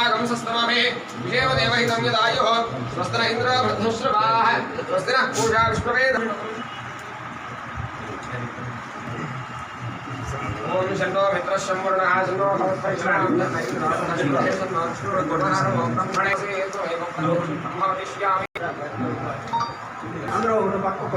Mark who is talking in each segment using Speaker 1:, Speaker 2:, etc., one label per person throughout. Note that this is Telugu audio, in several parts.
Speaker 1: श्रीरङ्गये स्तुष्ट्वागं सस्तमभि विषेवदेवहितं यदायुः स्वस्त न इन्द्र वृद्धश्रवाः स्वस्ति नः पूषा विष्णुवेद ॐ शन्नो मित्रः शम्वर्णः शन्नो
Speaker 2: అందరూ ఒక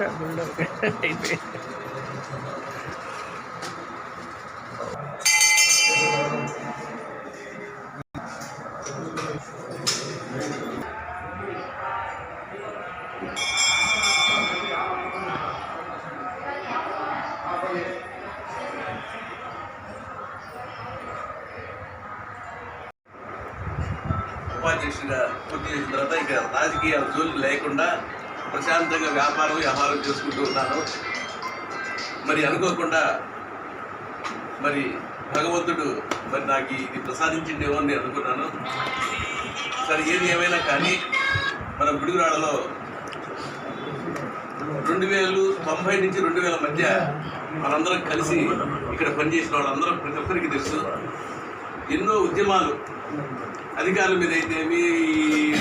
Speaker 2: వచ్చా బిల్డర్ అయిపోయి
Speaker 3: ఉపాధ్యక్షుడిగా పూర్తి చేసిన తర్వాత ఇక రాజకీయ జోలు లేకుండా ప్రశాంతంగా వ్యాపారం వ్యవహారం చేసుకుంటూ ఉన్నాను. మరి అనుకోకుండా మరి భగవంతుడు మరి నాకు ఇది ప్రసాదించిండేమో అని నేను అనుకున్నాను. సరే ఏది ఏమైనా కానీ మన గుడిగురాడలో రెండు వేలు తొంభై నుంచి రెండు వేల మధ్య మనందరం కలిసి ఇక్కడ పనిచేసిన వాళ్ళందరం ప్రతి ఒక్కరికి తెలుసు. ఎన్నో ఉద్యమాలు. అధికారుల మీద అయితేమి మీ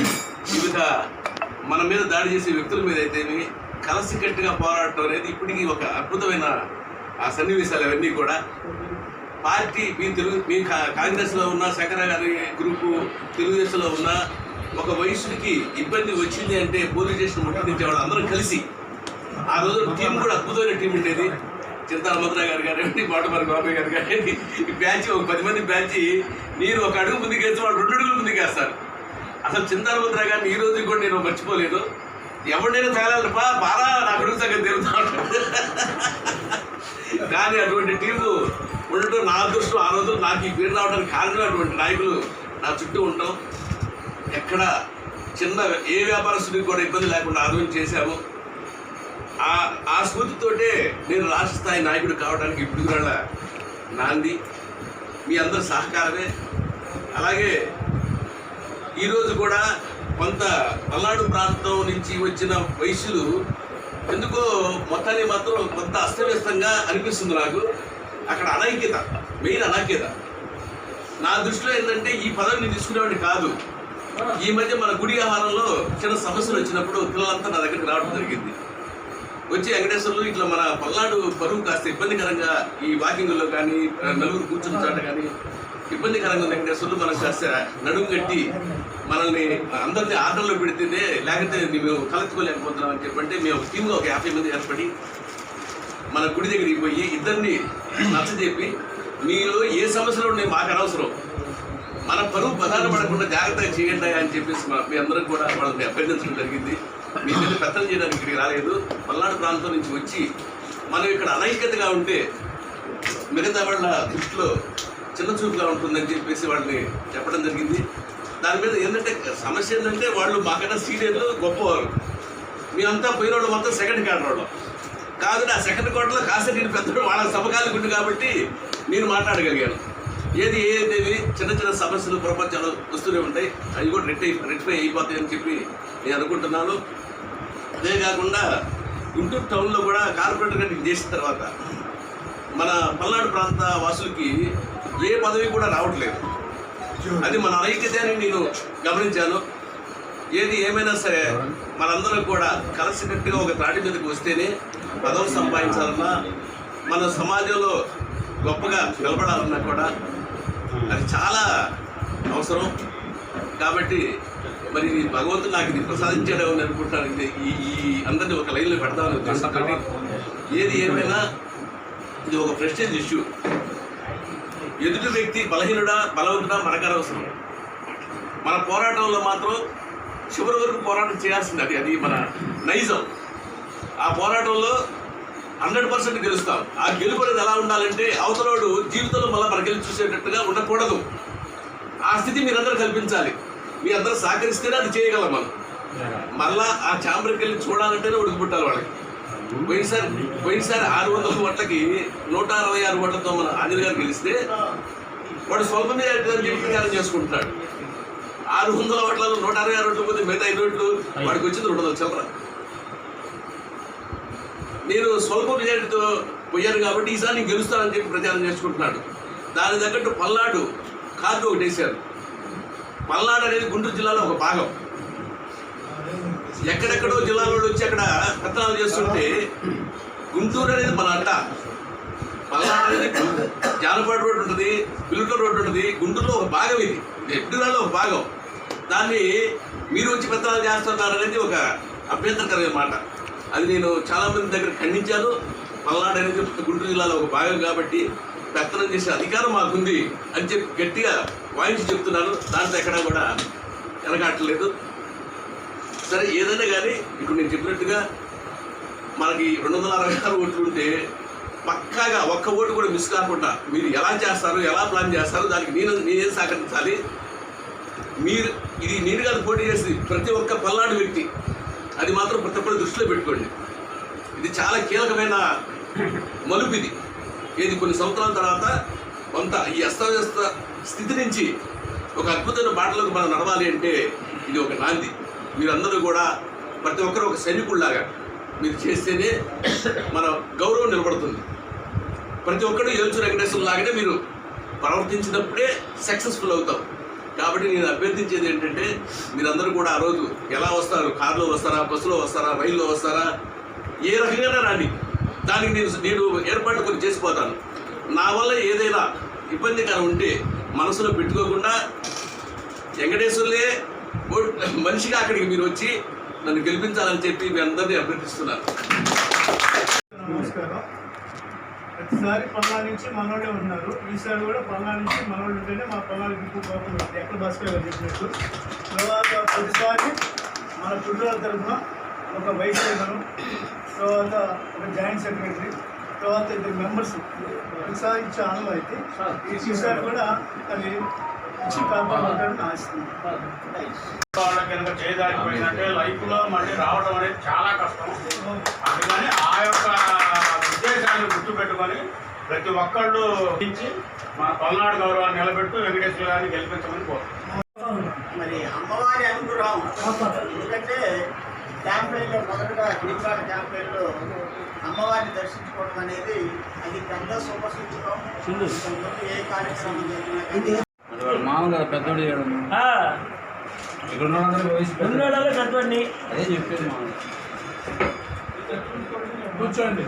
Speaker 3: మన మీద దాడి చేసే వ్యక్తుల మీద అయితేమి కలసికట్టుగా పోరాడటం అనేది ఇప్పటికీ ఒక అద్భుతమైన ఆ సన్నివేశాలు అవన్నీ కూడా. పార్టీ మీ తెలుగు మీ కా- కాంగ్రెస్లో ఉన్న శంకర గారి గ్రూపు తెలుగుదేశంలో ఉన్న ఒక వయసుకి ఇబ్బంది వచ్చింది అంటే పోలీస్ స్టేషన్ ముట్టడించే వాళ్ళు అందరం కలిసి ఆ రోజు టీం కూడా అద్భుతమైన టీం ఉండేది. చింతాల మంత్ర గారు కానివ్వండి మాటమారి బాబాయ్ గారు కానివ్వండి ఈ బ్యాచ్ ఒక పది మంది బ్యాచ్ నేను ఒక అడుగు ముందుకు వేస్తే వాళ్ళు రెండు అడుగులు ముందుకు వేస్తారు అసలు చింతాల మంత్ర గారిని ఈ రోజు కూడా నేను మర్చిపోలేదు. ఎవరినైనా తగలాలి పా బాగా నా కొడుకు సంగతి తెలుస్తా కానీ అటువంటి టీము ఉండటం నా అదృష్టం ఆ రోజు నాకు ఈ పేరు రావడానికి కారణం అటువంటి నాయకులు నా చుట్టూ ఉండటం. ఎక్కడ చిన్న ఏ వ్యాపారస్తుడికి కూడా ఇబ్బంది లేకుండా ఆరోగ్యం చేశాము. ఆ ఆ స్ఫూర్తితోటే నేను రాష్ట్ర స్థాయి నాయకుడు కావడానికి ఇప్పుడు కూడా నాంది. మీ అందరి సహకారమే. అలాగే ఈరోజు కూడా కొంత పల్నాడు ప్రాంతం నుంచి వచ్చిన వయసులు ఎందుకో మొత్తాన్ని మాత్రం కొంత అస్తవ్యస్తంగా అనిపిస్తుంది నాకు. అక్కడ అనైక్యత మెయిన్ అనైక్యత నా దృష్టిలో ఏంటంటే ఈ పదవిని తీసుకునేవాడిని కాదు. ఈ మధ్య మన గుడి ఆహారంలో చిన్న సమస్యలు వచ్చినప్పుడు పిల్లలంతా నా దగ్గరికి రావడం జరిగింది. వచ్చి వెంకటేశ్వర్లు ఇట్లా మన పల్నాడు పరువు కాస్త ఇబ్బందికరంగా ఈ వాకింగ్లో కానీ నలుగురు కూర్చున్న చాట కానీ ఇబ్బందికరంగా ఉంది వెంకటేశ్వర్లు మనం కాస్త నడుము కట్టి మనల్ని అందరినీ ఆటల్లో పెడితేనే లేకపోతే మేము కలెత్తుకోలేకపోతున్నాం అని చెప్పంటే మేము టీంలో ఒక యాభై మంది ఏర్పడి మన గుడి దగ్గరికి పోయి ఇద్దరిని నచ్చజెప్పి మీలో ఏ సమస్యలు ఉన్నాయి మాకు అనవసరం. మన పరువు ప్రధానపడకుండా జాగ్రత్తగా చేయండి అని చెప్పేసి మా- మీ అందరం కూడా వాళ్ళని అభ్యర్థించడం జరిగింది. మీరు పెద్దలు పెత్తనం చేయడానికి ఇక్కడికి రాలేదు. పల్నాడు ప్రాంతం నుంచి వచ్చి మనం ఇక్కడ అనైక్యతగా ఉంటే మిగతా వాళ్ళ దృష్టిలో చిన్న చూపుగా ఉంటుందని చెప్పేసి వాళ్ళని చెప్పడం జరిగింది. దాని మీద ఏంటంటే సమస్య ఏంటంటే వాళ్ళు మాకన్నా సీనియర్లు గొప్పవారు. మేమంతా పోయిన వాళ్ళు మొత్తం సెకండ్ కార్డర్ వాళ్ళం. కాదు నా సెకండ్ కోటలో కాస్త నేను పెద్దడు వాళ్ళ సమకాలిక ఉంది కాబట్టి నేను మాట్లాడగలిగాను. ఏది ఏదేవి చిన్న చిన్న సమస్యలు ప్రపంచాలు వస్తూనే ఉంటాయి. అవి కూడా రెట్టి రెట్టిఫై అయిపోతాయని చెప్పి నేను అనుకుంటున్నాను. అదే కాకుండా గుంటూరు టౌన్లో కూడా కార్పొరేట్ నేను చేసిన తర్వాత మన పల్నాడు ప్రాంత వాసులకి ఏ పదవి కూడా రావట్లేదు. అది మన ఐక్యత నేను గమనించాను. ఏది ఏమైనా సరే మనందరం కూడా కలిసికట్టుగా ఒక త్రాటి మీదకి వస్తేనే పదవులు సంపాదించాలన్నా మన సమాజంలో గొప్పగా నిలబడాలన్నా కూడా అది చాలా అవసరం. కాబట్టి మరి భగవంతుడు నాకు ఇది ప్రసాదించాడు అని అనుకుంటున్నాను ఇది ఈ ఈ అందరినీ ఒక లైన్లో పెడతామని ఉద్దేశంతో ఏది ఏమైనా ఇది ఒక ప్రెస్టేజ్ ఇష్యూ. ఎదుటి వ్యక్తి బలహీనుడా బలవంతుడా మనకు అనవసరం. మన పోరాటంలో మాత్రం చివరి వరకు పోరాటం చేయాల్సింది అది అది మన నైజం. ఆ పోరాటంలో హండ్రెడ్ పర్సెంట్ గెలుస్తాం. ఆ గెలుపు అనేది ఎలా ఉండాలంటే అవతలోడు జీవితంలో మళ్ళీ మన గెలిచి చూసేటట్టుగా ఉండకూడదు. ఆ స్థితి మీరందరూ కల్పించాలి. మీ అందరూ సహకరిస్తేనే అది చేయగలం మనం. మళ్ళా ఆ చాంబర్కి వెళ్ళి చూడాలంటేనే ఉడికిపుట్టాలి వాళ్ళకి. పోయినసారి పోయినసారి ఆరు వందల ఓట్లకి నూట అరవై ఆరు ఓట్లతో మన ఆంజనేయ గారు గెలిస్తే వాడు స్వల్పమే మెజారిటీ చెప్పి ప్రచారం చేసుకుంటున్నాడు. ఆరు వందల ఓట్లలో నూట అరవై ఆరు ఓట్లు పోతే మిగతా ఐదు ఓట్లు వాడికి వచ్చింది రెండు వందల చిల్లర. నేను స్వల్ప మెజారిటీతో పోయాను కాబట్టి ఈసారి నేను గెలుస్తానని చెప్పి ప్రచారం చేసుకుంటున్నాడు. దాని తగ్గట్టు పల్నాడు కార్డు ఒకటి వేశారు పల్నాడు అనేది గుంటూరు జిల్లాలో ఒక భాగం. ఎక్కడెక్కడో జిల్లాలో వచ్చి అక్కడ పెత్తనాలు చేస్తుంటే గుంటూరు అనేది మన అట్ట. పల్నాడు అనేది జానపాడు రోడ్డు ఉంటుంది పిల్లటూరు రోడ్డు ఉంటుంది. గుంటూరులో ఒక భాగం ఇది. ఎడ్డురాలో ఒక భాగం. దాన్ని మీరు వచ్చి పెత్తనాలు చేస్తున్నారు అనేది ఒక అభ్యంతరకరమైన మాట. అది నేను చాలా మంది దగ్గర ఖండించాను. పల్నాడు అనేది గుంటూరు జిల్లాలో ఒక భాగం కాబట్టి పెత్తనం చేసే అధికారం మాకుంది అని చెప్పి గట్టిగా వాయించి చెప్తున్నాను. దాంట్లో ఎక్కడా కూడా వెనకాటలేదు సరే ఏదైనా కానీ ఇప్పుడు నేను చెప్పినట్టుగా మనకి రెండు వందల అరవై ఆరు ఓట్లు ఉంటే పక్కాగా ఒక్క ఓటు కూడా మిస్ కాకుండా మీరు ఎలా చేస్తారు ఎలా ప్లాన్ చేస్తారు దానికి నేను నేనేం సహకరించాలి? మీరు ఇది నేను కాదు పోటీ చేసి ప్రతి ఒక్క పల్నాడు వ్యక్తి. అది మాత్రం ప్రతి ఒక్కరు దృష్టిలో పెట్టుకోండి. ఇది చాలా కీలకమైన మలుపు ఇది. ఇది కొన్ని సంవత్సరాల తర్వాత కొంత ఈ అస్తవ్యస్త స్థితి నుంచి ఒక అద్భుతమైన బాటలోకి మనం నడవాలి అంటే ఇది ఒక నాంది. మీరందరూ కూడా ప్రతి ఒక్కరు ఒక సైనికుల్లాగా మీరు చేస్తేనే మన గౌరవం నిలబడుతుంది. ప్రతి ఒక్కరు ఏల్చు వెంకటేశ్వర లాగానే మీరు ప్రవర్తించినప్పుడే సక్సెస్ఫుల్ అవుతాం. కాబట్టి నేను అభ్యర్థించేది ఏంటంటే మీరందరూ కూడా ఆ రోజు ఎలా వస్తారు కారులో వస్తారా బస్సులో వస్తారా రైల్లో వస్తారా ఏ రకంగానే రాండి. దానికి నేను నేను ఏర్పాటు కొన్ని చేసిపోతాను. నా వల్ల ఏదైనా ఇబ్బందికరం ఉంటే మనసులో పెట్టుకోకుండా వెంకటేశ్వర్లే మనిషిగా అక్కడికి మీరు వచ్చి నన్ను గెలిపించాలని చెప్పి మీ అందరినీ అభ్యర్థిస్తున్నాను
Speaker 2: నమస్కారం. ప్రతిసారి పల్లా నుంచి మనోళ్ళే ఉన్నారు. ఈసారి కూడా పల్లా నుంచి మనోళ్ళు ఉంటేనే మా పల్నాడు ఎక్కువ కోపం ఉంది. ఎక్కడ భాస్కర్ గారు చెప్పినట్టు. తర్వాత ప్రతిసారి మన పిల్లల తరఫున ఒక వైద్యులను తర్వాత ఒక జాయింట్ సెక్రటరీ తర్వాత ఇద్దరు మెంబర్స్ ప్రతిసారి ఇచ్చే ఆనందం అయితే ఈసారి కూడా అది ఇచ్చి కాపాడుకుంటారని ఆశిస్తున్నాను.
Speaker 4: వాళ్ళ కింద చేయదారిపోయిందంటే లైఫ్లో మళ్ళీ రావడం అనేది చాలా కష్టం. అందుకని ఆ యొక్క ఉద్దేశాన్ని గుర్తుపెట్టుకొని ప్రతి ఒక్కళ్ళు ఇచ్చి మన పల్నాడు గౌరవాన్ని నిలబెట్టు వెంకటేశ్వర గారిని గెలిపించమని కోరుతున్నాం.
Speaker 5: మరి అమ్మవారి అనుగ్రహం. ఎందుకంటే క్యాంపెయిన్లో మొదటగా గ్రీన్కార్డ్ క్యాంపెయిన్లో అమ్మవారిని దర్శించుకోవడం అనేది అది పెద్ద శుభసూచకం ఏ కార్యక్రమం జరిగినా కానీ
Speaker 6: మామూలుగా పెద్దోడు ఇక్కడ ఉన్న వాళ్ళందరూ వయసు పెద్ద- అదే చెప్పేది మామూలు
Speaker 2: కూర్చోండి.